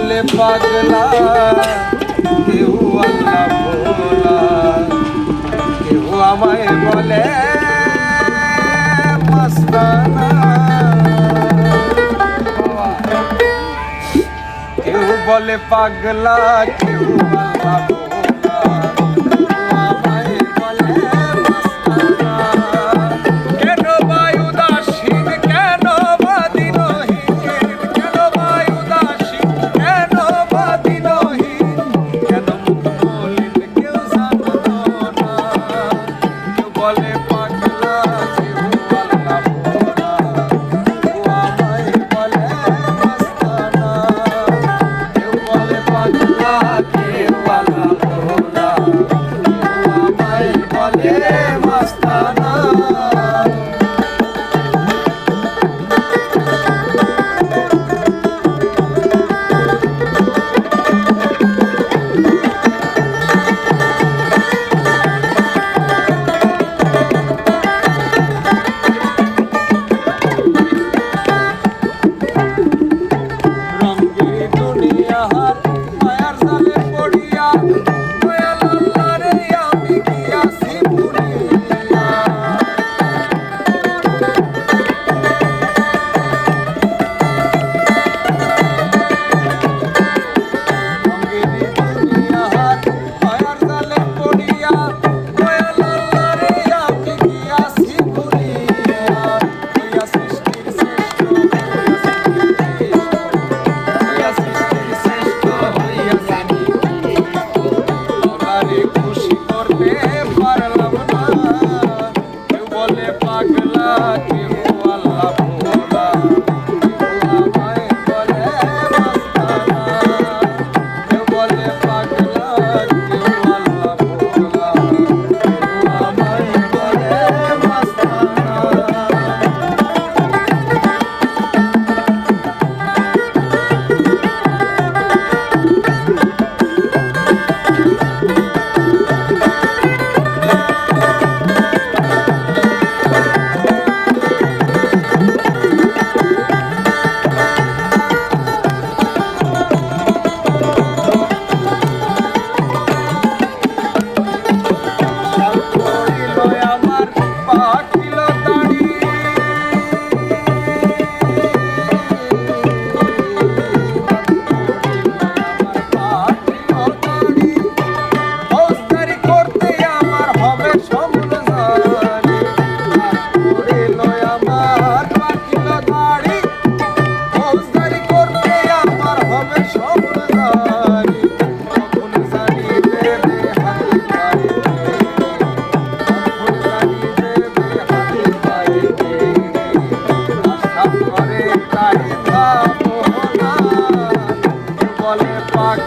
বলে পাগলা কেউ আল্লাহ ভোলা। কেউ আমায় বলে মস্তানা। কেউ বলে পাগলা কেউ আল্লাহ বলে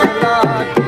আল্লাহ।